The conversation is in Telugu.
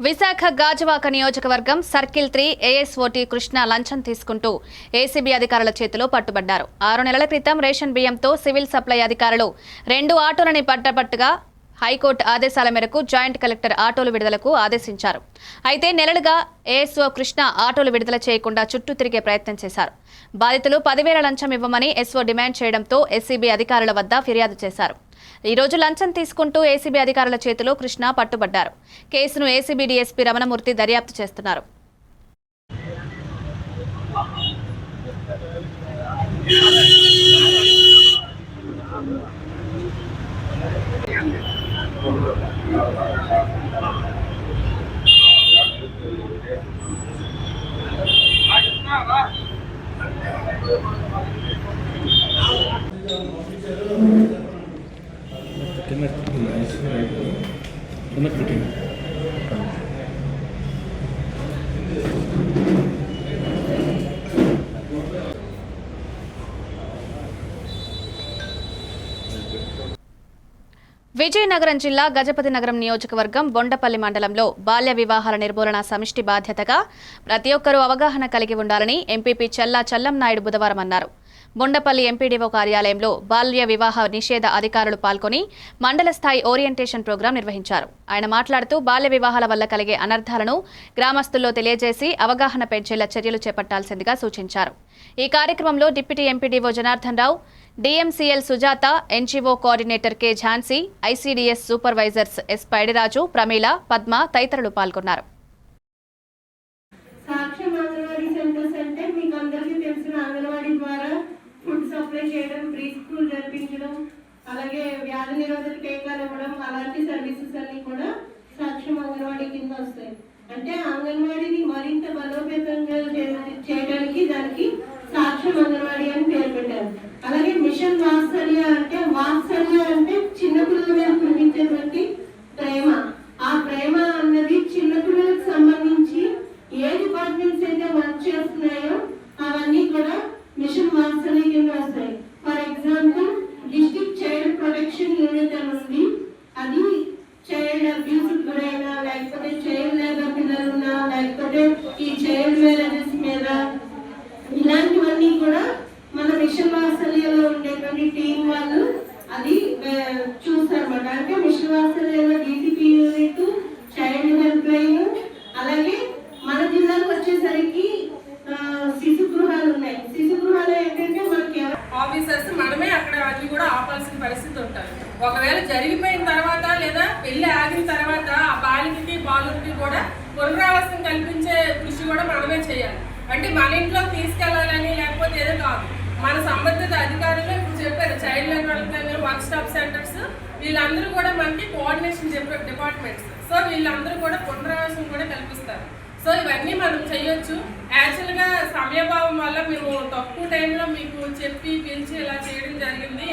విశాఖ గాజువాక నియోజకవర్గం సర్కిల్ త్రీ ఏఎస్ఓటీ కృష్ణ లంచం తీసుకుంటూ ఏసీబీ అధికారుల చేతిలో పట్టుబడ్డారు. ఆరు నెలల క్రితం రేషన్ బియ్యంతో సివిల్ సప్లై అధికారులు రెండు ఆటోలని పట్టపట్టుగా హైకోర్టు ఆదేశాల మేరకు జాయింట్ కలెక్టర్ ఆటోలు విడుదలకు ఆదేశించారు. అయితే నెలలుగా ఏఎస్ఓ కృష్ణ ఆటోలు విడుదల చేయకుండా చుట్టూ తిరిగే ప్రయత్నం చేశారు. బాధితులు పదివేల లంచం ఇవ్వమని ఎస్ఓ డిమాండ్ చేయడంతో ఎస్సీబీ అధికారుల వద్ద ఫిర్యాదు చేశారు. ఈ రోజు లంచం తీసుకుంటూ ఏసీబీ అధికారుల చేతిలో కృష్ణ పట్టుబడ్డారు. కేసును ఏసీబీ డీఎస్పీ రమణమూర్తి దర్యాప్తు చేస్తున్నారు. connect the game. విజయనగరం జిల్లా గజపతి నగరం నియోజకవర్గం బొండపల్లి మండలంలో బాల్య వివాహాల నిర్మూలన సమిష్టి బాధ్యతగా ప్రతి ఒక్కరూ అవగాహన కలిగి ఉండాలని ఎంపీపీ చల్లా చల్లం నాయుడు బుధవారం అన్నారు. బొండపల్లి ఎంపీడీఓ కార్యాలయంలో బాల్య వివాహ నిషేధ అధికారులు పాల్గొని మండల స్థాయి ఓరియంటేషన్ ప్రోగ్రాం నిర్వహించారు. ఆయన మాట్లాడుతూ బాల్య వివాహాల వల్ల కలిగే అనర్థాలను గ్రామస్తుల్లో తెలియజేసి అవగాహన పెంచేలా చర్యలు చేపట్టాల్సిందిగా సూచించారు. ఈ కార్యక్రమంలో deputy MPDO Janardhan Rao DMCL Sujatha NGO coordinator K Jhansi ICDS supervisors S Paidiraju Pramila Padma తదితరులు పాల్గొన్నారు. అలాగే వ్యాధి నిరోధక టీకాలు ఇవ్వడం అలాంటి సర్వీసెస్ అన్ని కూడా సాక్ష్యం అంగన్వాడీ కింద వస్తాయి. అంటే అంగన్వాడీని మరింత బలోపేతంగా చేయడానికి దానికి సాక్ష్యం అంగన్వాడీ అని పేరు పెట్టారు. అలాగే వాత్సల్యం అంటే చిన్న పిల్లల మీద కురిపించేటువంటి ప్రేమ. ఆ ప్రేమ అన్నది చిన్న పిల్లలకు సంబంధించి ఏ డిపార్ట్మెంట్స్ అయితే వర్క్ చేస్తున్నాయో అవన్నీ కూడా మిషన్ వాత్సల్య కింద వస్తాయి. For example district child protection unit అని ఉంది. అది చైల్డ్ అబ్యూస్ గురైనా లేకపోతే చైల్డ్ లేబర్ పిల్లలున్నా లేకపోతే ఈ చైల్డ్ మ్యారేజెస్ మీద ఇలాంటివన్నీ కూడా మన మిషన్ వాత్సల్యలో ఉండేటువంటి టీం వాళ్ళు అది చూస్తారన్నమాట అంటే మిషన్ వాత్సల్యలో DCP unit child helpline అలాగే మన జిల్లాకు వచ్చేసరికి శిశు గృహాలు ఉన్నాయి. శిశు గృహాలు ఏంటంటే మనకి ఆఫీసర్స్ మనమే అక్కడ అన్ని కూడా ఆపాల్సిన పరిస్థితి ఉంటుంది. ఒకవేళ జరిగిపోయిన తర్వాత లేదా పెళ్ళి ఆగిన తర్వాత ఆ బాలికకి బాలుడికి కూడా పునరావాసం కల్పించే కృషి కూడా మనమే చేయాలి. అంటే మన ఇంట్లో తీసుకెళ్ళాలని మన సంబంధిత అధికారులు ఇప్పుడు చెప్పారు చైల్డ్ లైన్ వాళ్ళకి వన్ స్టాప్ సెంటర్స్ వీళ్ళందరూ కూడా మనకి కోఆర్డినేషన్ డిపార్ట్మెంట్స్ సో వీళ్ళందరూ కూడా పునరావాసం కూడా కల్పిస్తారు. సో ఇవన్నీ మనం చేయొచ్చు. యాక్చువల్గా సమయభావం వల్ల మేము తక్కువ టైంలో మీకు చెప్పి పిలిచి ఇలా చేయడం జరిగింది.